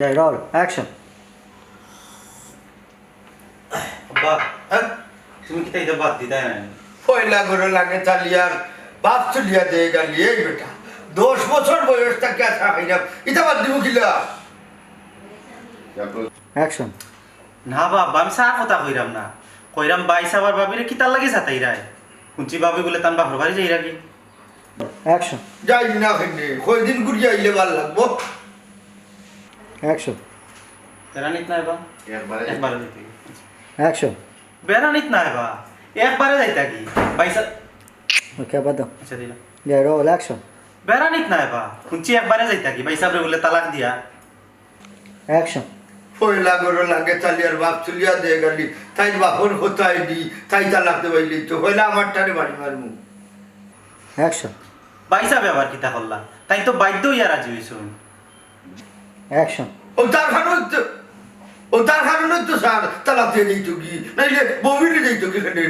Yeah, roll. Action. আব্বা হ্যাঁ তুমি কি তাই বাদ দিতে না পয়লা করে লাগে চালিয়ার বাপ চলিয়া দিয়ে গেলি এই বেটা। দশ বছর বয়স ইটা বাদ দিব কিলা? Action. না বাবা আমি সার কথা কইরাম না। কইরাম বাই সাবার বাবিরে কি তার লাগে সাতাই রায়? কুঞ্চি বাবি বলে তান বাপর বাড়ি যাই রাখি Action. যাই না খেলে কয়দিন ঘুরিয়ে আইলে ভালো লাগবো? Action. বেড়ানিত নাই বা একবারে যাইতে Action. বেড়ানিত নাই বা একবারে যাইতা কি বাইসা Okay, বাদ দাও। আচ্ছা দিলাম Yeah, roll. Action. বেড়ানিত নাই বা কুঞ্চি একবারে যাইতা কি বাইসাবরে বলে তালাক দিয়া Action. পয়লা করে লাগে চালিয়ার বাপ চলিয়া দিয়ে গেলি তাই বাপর কোথায় দি তাই চালাতে পাইলি তো হইলে আমার টানে বাড়ি মারমু Action. বাইসাবে আবার কিতা করলা তাই তো বাধ্য হইয়া রাজি হইছুন Action. ও তার কারণ তো ও তার কারণে তো স্যার তালাতে দিত কি? নাইলে বমিরে দিত কি রে।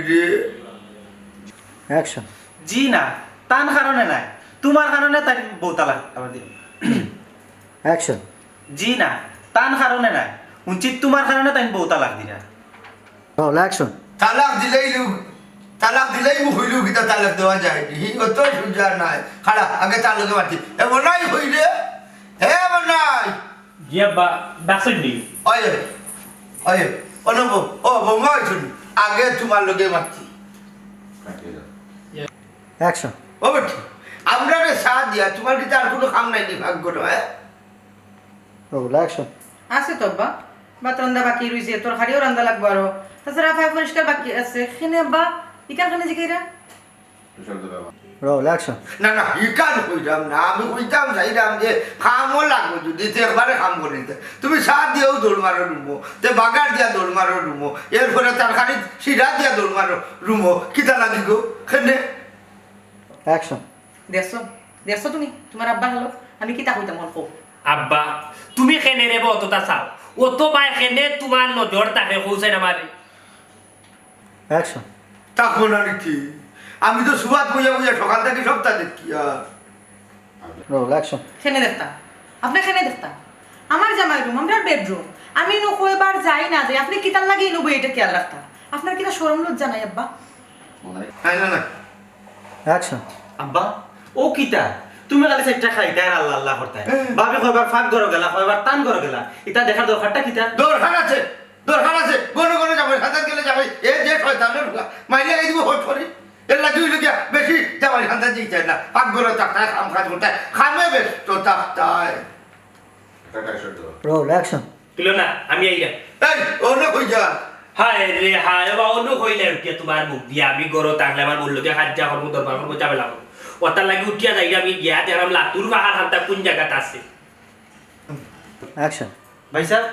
জি না তান কারণে নাই। তোমার কারণে তাই বউ তালাক আবার দিল। জি না তান কারণে নাই। উচিত তোমার কারণে তাই বউ তালাক দিলা। Roll. Action. তালাক দিলেই লোক তালাক দিলেই মুখ হইলেও কিতা তালাক দেওয়া যায়? নি অত সুজা নাই। খাড়া আগে তালাকে মাতি এমন নাই হইলে? হে এমন নাই। গিয়া বা ডাকছেন নি অয়ে অয়ে অনব ও বৌমা হয়েছুন আগে তোমার লোকে মাতি Action. ও বেটি আমরা রে সাথ দিয়া তোমার কি আর কোনো কাম নাই নি ভাগ্য হ্যাঁ Roll. Action. আছে তো আব্বা ভাত রান্দা বাকি রইছে তোর খাড়িও রান্দা লাগবো আরও তাছাড়া ফাই পরিষ্কার বাকি আছে সেখানে আব্বা ইকার খানে জিগাইরা Roll. Action. না না ইকান কইতাম না আমি কইতাম চাইতাম যে খামও লাগবো যদি তো একবারে খাম করিতে তুমি সাত দিয়েও দৌড় মারো রুমো তে বাগার দিয়া দৌড় মারো রুমো এরপরে তরকারি সিরা দিয়া দৌড় মারো রুমো কিতা লাগি গো খেনে Action. দেখছ দেখছ তুমি তোমার আব্বা হলো আমি কিতা কইতাম অল্প আব্বা তুমি কেনে রে অতটা চাও অত বাই কেনে তোমার নজর তাকে কৌছে না মারে না নাকি আমি তো সুবাদ বুঝা বুঝা সকাল থেকে সপ্তাহ দেখি আর. খেনে দেখতাম আপনি খেনে দেখতাম আমার জামাই রুম আমার বেডরুম আমি নো কয়বার যাই না যাই আপনি কিতার লাগিয়ে নেব এটা খেয়াল রাখতাম আপনার কিনা সরম লজ্জা নাই আব্বা? না না না আব্বা ও কিতা তুমি খালি চারটা খাইতে আর আল্লাহ আল্লাহ করতে ভাবে কয়বার ফাঁক ঘর গেলা কয়বার টান ঘর গেলা। এটা দেখার দরকারটা কিতা দরকার আছে দরকার আছে। গনে গনে যাবে সাঁতার গেলে যাবে। এ যে শয়তানের মাইলে এই দিব হট করি দিতে না পাক গলে তাকতায় খাম খাজ করতে খামে বেশ তো তাকতায় Roll. Action. তুলো না আমি আইরা এই অন্য কই যা হায় রে হায় বা অন্য হইলে আর তোমার মুখ দিয়া আমি গরো থাকলে আমার মূল্যকে হাজ্জা করব দরবার করব যাবে লাগবো ওটার লাগি উঠিয়া যাই আমি গিয়া দেখলাম লাতুর পাহাড় হামটা কোন জায়গাতে আছে Action. ভাই সাহেব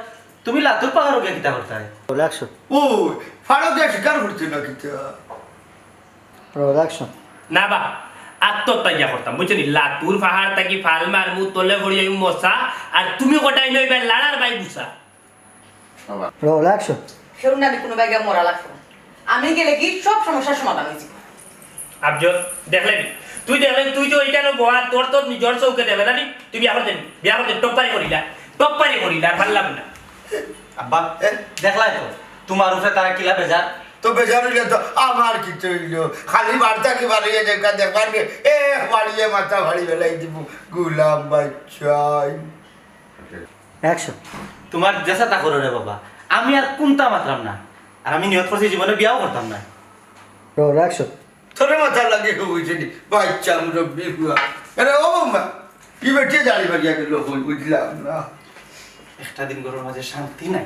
তুমি লাতুর পাহাড় গিয়ে কিতা করতে Roll. Action. ও ফাড়ো দিয়ে শিকার করছে না কিতা Roll. Action. না বা আত্মহত্যা করতাম বুঝছ নি লাতুর পাহাড় থাকি ফাল মার মুখ তলে ভরি আমি মশা আর তুমি কোটাই লইবে লাড়ার বাই বুসা। Roll. Action. সেরুন না কোনো মরা আমি গেলে কি সব সমস্যার সমাধান হয়েছে আবজর দেখলে নি? তুই দেখলে তুই তো এইটা গোয়া তোর তোর নিজর চৌকে দেবে না নি? তুই বিয়া করতেন বিয়া করতেন টপ্পারি করিলা। টপ্পারি করিলা আর ভাল্লাম না। আব্বা দেখলাই তো তোমার উপরে তারা কিলা বেজার? তো বেজারিলে তো আমার কি চইল খালি বার্তা কি বাড়িয়ে দেখা দেখবার গে এ বাড়িয়ে মাথা ভাড়ি বেলাই দিব গুলাম বাচ্চাই। Action. তোমার জেসা তা করো রে বাবা। আমি আর কোনটা মাত্রাম না। আর আমি নিয়ত করছি জীবনে বিয়াও করতাম না. Action. তোরে মাথা লাগে নি? বাচ্চা মুরব্বী হুয়া। আরে ও মা কি বেটিয়ে দাঁড়িয়ে বাড়িয়ে গেল বুঝলাম না। একটা দিন ঘরের মাঝে শান্তি নাই।